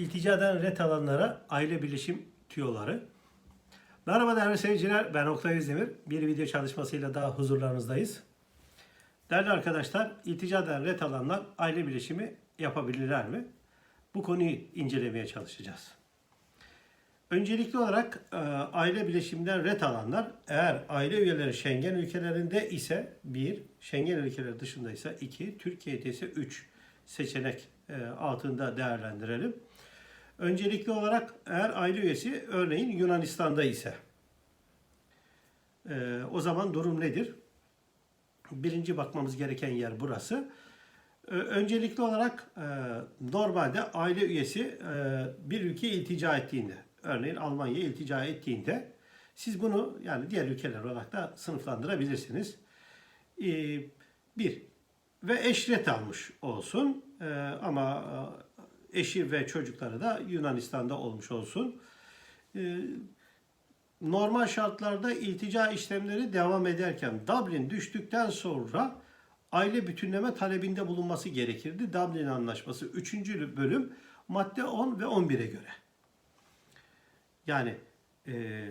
İlticadan ret alanlara aile birleşim tüyoları. Merhaba değerli seyirciler, ben Oktay Özdemir. Bir video çalışmasıyla daha huzurlarınızdayız. Değerli arkadaşlar, ilticadan ret alanlar aile birleşimi yapabilirler mi? Bu konuyu incelemeye çalışacağız. Öncelikli olarak e, aile birleşiminden ret alanlar eğer aile üyeleri Schengen ülkelerinde ise bir, Schengen ülkeleri dışında ise iki, Türkiye'de ise üç seçenek e, altında değerlendirelim. Öncelikli olarak eğer aile üyesi örneğin Yunanistan'da ise e, o zaman durum nedir? Birinci bakmamız gereken yer burası. Ö- Öncelikli olarak e, normalde aile üyesi e, bir ülkeye iltica ettiğinde, örneğin Almanya'ya iltica ettiğinde siz bunu yani diğer ülkeler olarak da sınıflandırabilirsiniz. E, Bir, ve eşret almış olsun E, ama e, eşi ve çocukları da Yunanistan'da olmuş olsun. E, normal şartlarda iltica işlemleri devam ederken Dublin düştükten sonra aile bütünleme talebinde bulunması gerekirdi. Dublin Anlaşması 3. bölüm madde 10 ve 11'e göre. Yani e,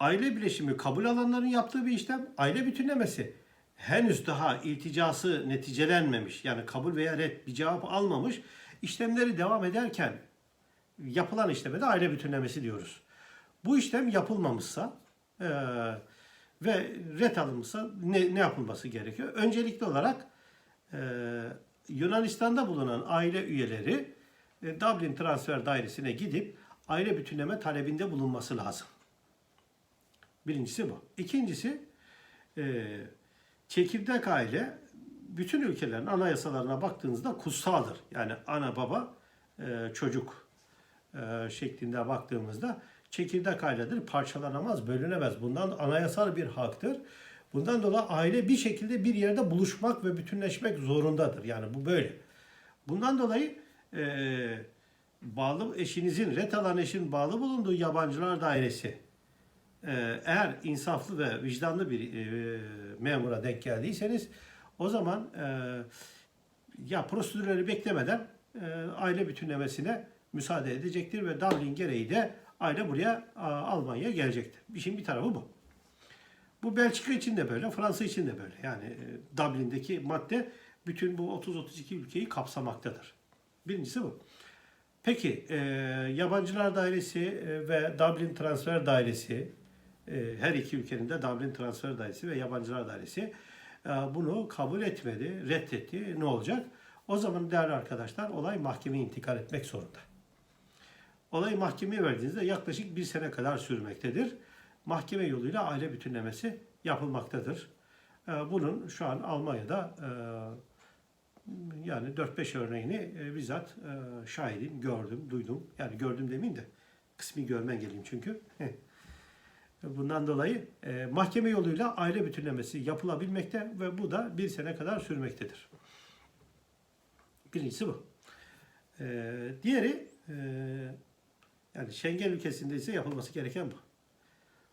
aile bileşimi kabul alanların yaptığı bir işlem, aile bütünlemesi henüz daha ilticası neticelenmemiş yani kabul veya red bir cevap almamış işlemleri devam ederken yapılan işleme de aile bütünlemesi diyoruz. Bu işlem yapılmamışsa e, ve ret alınmışsa ne, ne yapılması gerekiyor? Öncelikli olarak e, Yunanistan'da bulunan aile üyeleri e, Dublin Transfer Dairesi'ne gidip aile bütünleme talebinde bulunması lazım. Birincisi bu. İkincisi e, çekirdek aile bütün ülkelerin anayasalarına baktığınızda kutsaldır. Yani ana baba e, çocuk e, şeklinde baktığımızda çekirdek ailedir. Parçalanamaz, bölünemez. Bundan anayasal bir haktır. Bundan dolayı aile bir şekilde bir yerde buluşmak ve bütünleşmek zorundadır. Yani bu böyle. Bundan dolayı e, bağlı eşinizin, ret alan eşin bağlı bulunduğu yabancılar dairesi e, eğer insaflı ve vicdanlı bir e, memura denk geldiyseniz o zaman e, ya prosedürleri beklemeden e, aile bütünlemesine müsaade edecektir ve Dublin gereği de aile buraya a, Almanya'ya gelecektir. İşin bir tarafı bu. Bu Belçika için de böyle, Fransa için de böyle. Yani e, Dublin'deki madde bütün bu 30-32 ülkeyi kapsamaktadır. Birincisi bu. Peki e, Yabancılar Dairesi e, ve Dublin Transfer Dairesi e, her iki ülkenin de Dublin Transfer Dairesi ve Yabancılar Dairesi e, bunu kabul etmedi, reddetti. Ne olacak? O zaman değerli arkadaşlar olay mahkemeye intikal etmek zorunda. Olay mahkemeye verdiğinizde yaklaşık bir sene kadar sürmektedir. Mahkeme yoluyla aile bütünlemesi yapılmaktadır. E, Bunun şu an Almanya'da e, yani 4-5 örneğini e, bizzat e, şahidim, gördüm, duydum. Yani gördüm demeyeyim de kısmi görmen geleyim çünkü. Bundan dolayı e, mahkeme yoluyla aile bütünlemesi yapılabilmekte ve bu da bir sene kadar sürmektedir. Birincisi bu. E, diğeri e, yani Schengen ülkesinde ise yapılması gereken bu.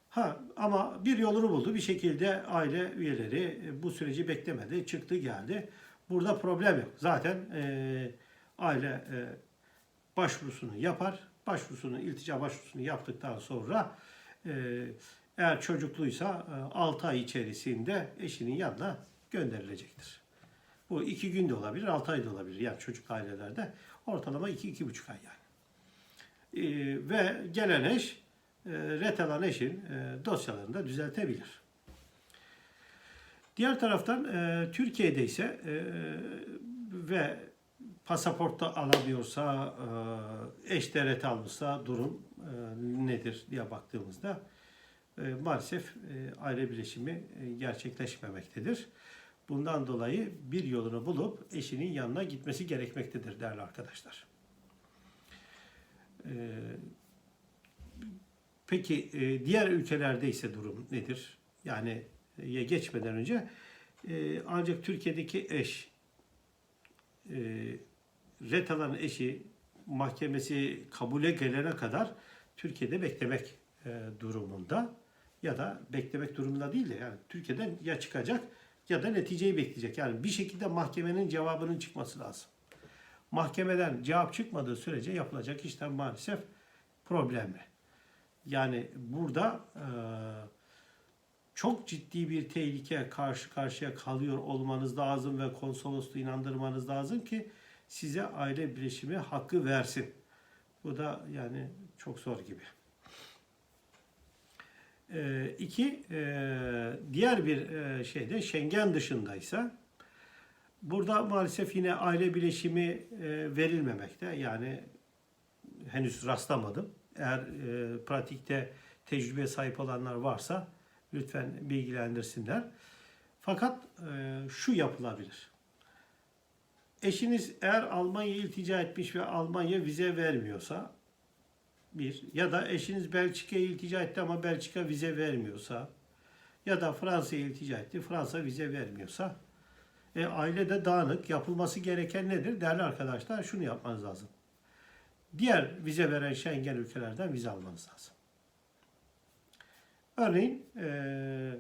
Ha ama bir yolunu buldu. Bir şekilde aile üyeleri e, bu süreci beklemedi. Çıktı geldi. Burada problem yok. Zaten e, aile e, başvurusunu yapar. Başvurusunu, iltica başvurusunu yaptıktan sonra eğer çocukluysa 6 ay içerisinde eşinin yanına gönderilecektir. Bu iki gün de olabilir, 6 ay da olabilir. Yani çocuk ailelerde ortalama 2-2,5 ay yani. E, ve gelen eş e, ret alan eşin e, dosyalarını da düzeltebilir. Diğer taraftan e, Türkiye'de ise e, ve pasaportta alamıyorsa, e, eş de ret almışsa durum e, nedir diye baktığımızda e, maalesef aile birleşimi gerçekleşmemektedir. Bundan dolayı bir yolunu bulup eşinin yanına gitmesi gerekmektedir değerli arkadaşlar. Peki diğer ülkelerde ise durum nedir? Yani geçmeden önce ancak Türkiye'deki eş ret alan eşi mahkemesi kabule gelene kadar Türkiye'de beklemek e, durumunda ya da beklemek durumunda değil de yani Türkiye'den ya çıkacak ya da neticeyi bekleyecek. Yani bir şekilde mahkemenin cevabının çıkması lazım. Mahkemeden cevap çıkmadığı sürece yapılacak işlem maalesef problemli. Yani burada e, çok ciddi bir tehlike karşı karşıya kalıyor olmanız lazım ve konsolosluğu inandırmanız lazım ki size aile birleşimi hakkı versin. Bu da yani çok zor gibi. E, iki, e, diğer bir e, şeyde Schengen dışındaysa burada maalesef yine aile bileşimi e, verilmemekte. Yani henüz rastlamadım. Eğer e, pratikte tecrübe sahip olanlar varsa lütfen bilgilendirsinler. Fakat e, şu yapılabilir. Eşiniz eğer Almanya'ya iltica etmiş ve Almanya vize vermiyorsa bir ya da eşiniz Belçika'ya iltica etti ama Belçika vize vermiyorsa ya da Fransa'ya iltica etti Fransa vize vermiyorsa e, ailede dağınık yapılması gereken nedir? Değerli arkadaşlar şunu yapmanız lazım. Diğer vize veren Schengen ülkelerden vize almanız lazım. Örneğin e,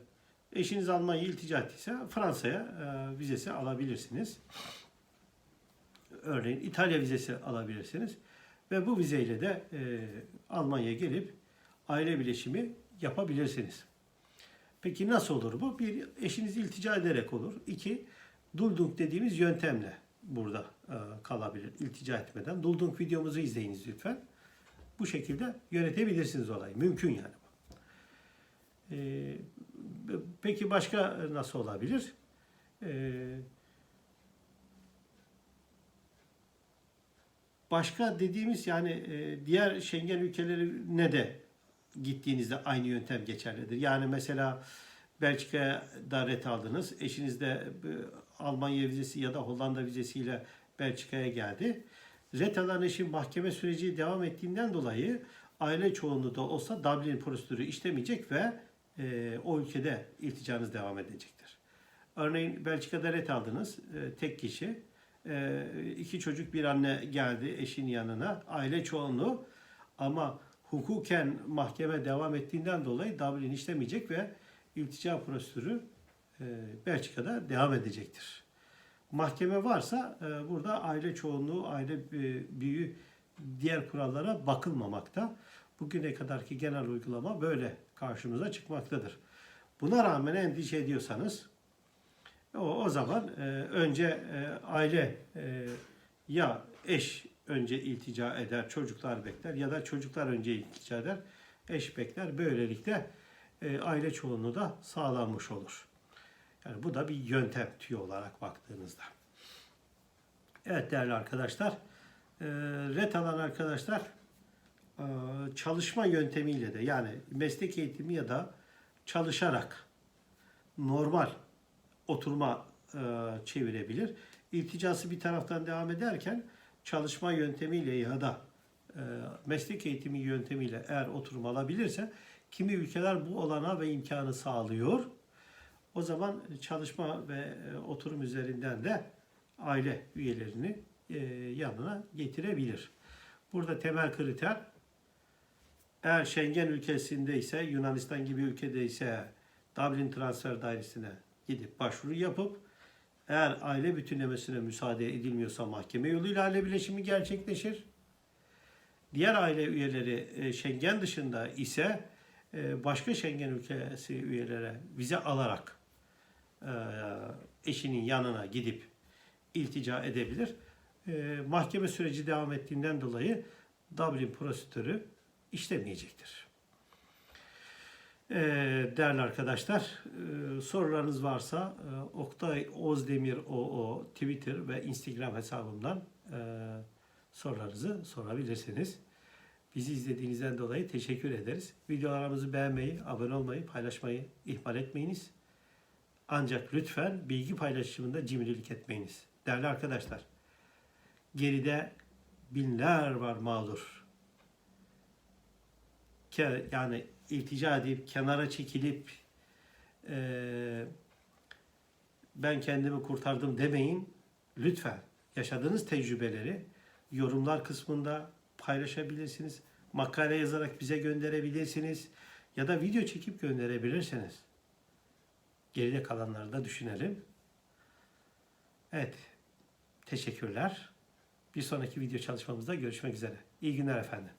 eşiniz Almanya'ya iltica ettiyse Fransa'ya e, vizesi alabilirsiniz. Örneğin İtalya vizesi alabilirsiniz. Ve bu vizeyle de e, Almanya'ya gelip aile bileşimi yapabilirsiniz. Peki nasıl olur bu? Bir, eşiniz iltica ederek olur. İki, duldung dediğimiz yöntemle burada e, kalabilir iltica etmeden. Duldung videomuzu izleyiniz lütfen. Bu şekilde yönetebilirsiniz olayı. Mümkün yani bu. E, peki başka nasıl olabilir? E, Başka dediğimiz yani e, diğer Schengen ülkelerine de gittiğinizde aynı yöntem geçerlidir. Yani mesela Belçika'ya da ret aldınız. Eşiniz de e, Almanya vizesi ya da Hollanda vizesiyle Belçika'ya geldi. Ret alan eşin mahkeme süreci devam ettiğinden dolayı aile çoğunluğu da olsa Dublin prosedürü işlemeyecek ve e, o ülkede ilticanız devam edecektir. Örneğin Belçika'da ret aldınız. E, tek kişi iki çocuk bir anne geldi eşin yanına. Aile çoğunluğu ama hukuken mahkeme devam ettiğinden dolayı Dublin işlemeyecek ve iltica prosedürü e, Belçika'da devam edecektir. Mahkeme varsa e, burada aile çoğunluğu, aile e, büyüğü diğer kurallara bakılmamakta. Bugüne kadarki genel uygulama böyle karşımıza çıkmaktadır. Buna rağmen endişe ediyorsanız o, o zaman e, önce e, aile e, ya eş önce iltica eder, çocuklar bekler ya da çocuklar önce iltica eder, eş bekler. Böylelikle e, aile çoğunluğu da sağlanmış olur. Yani bu da bir yöntem tüyo olarak baktığınızda. Evet değerli arkadaşlar, e, ret alan arkadaşlar e, çalışma yöntemiyle de yani meslek eğitimi ya da çalışarak normal oturma e, çevirebilir. İlticası bir taraftan devam ederken çalışma yöntemiyle ya da e, meslek eğitimi yöntemiyle eğer oturum alabilirse kimi ülkeler bu olana ve imkanı sağlıyor. O zaman çalışma ve e, oturum üzerinden de aile üyelerini e, yanına getirebilir. Burada temel kriter eğer Schengen ülkesinde ise Yunanistan gibi ülkede ise Dublin transfer dairesine gidip başvuru yapıp eğer aile bütünlemesine müsaade edilmiyorsa mahkeme yoluyla aile bileşimi gerçekleşir. Diğer aile üyeleri e, Schengen dışında ise e, başka Schengen ülkesi üyelere vize alarak e, eşinin yanına gidip iltica edebilir. Mahkeme süreci devam ettiğinden dolayı Dublin prosedürü işlemeyecektir. Ee, değerli arkadaşlar, e, sorularınız varsa e, Oktay Ozdemir OO Twitter ve Instagram hesabımdan e, sorularınızı sorabilirsiniz. Bizi izlediğinizden dolayı teşekkür ederiz. Videolarımızı beğenmeyi, abone olmayı, paylaşmayı ihmal etmeyiniz. Ancak lütfen bilgi paylaşımında cimrilik etmeyiniz. Değerli arkadaşlar, geride binler var mağdur. Yani iltica edip kenara çekilip e, ben kendimi kurtardım demeyin. Lütfen yaşadığınız tecrübeleri yorumlar kısmında paylaşabilirsiniz. Makale yazarak bize gönderebilirsiniz. Ya da video çekip gönderebilirsiniz. Geride kalanları da düşünelim. Evet. Teşekkürler. Bir sonraki video çalışmamızda görüşmek üzere. İyi günler efendim.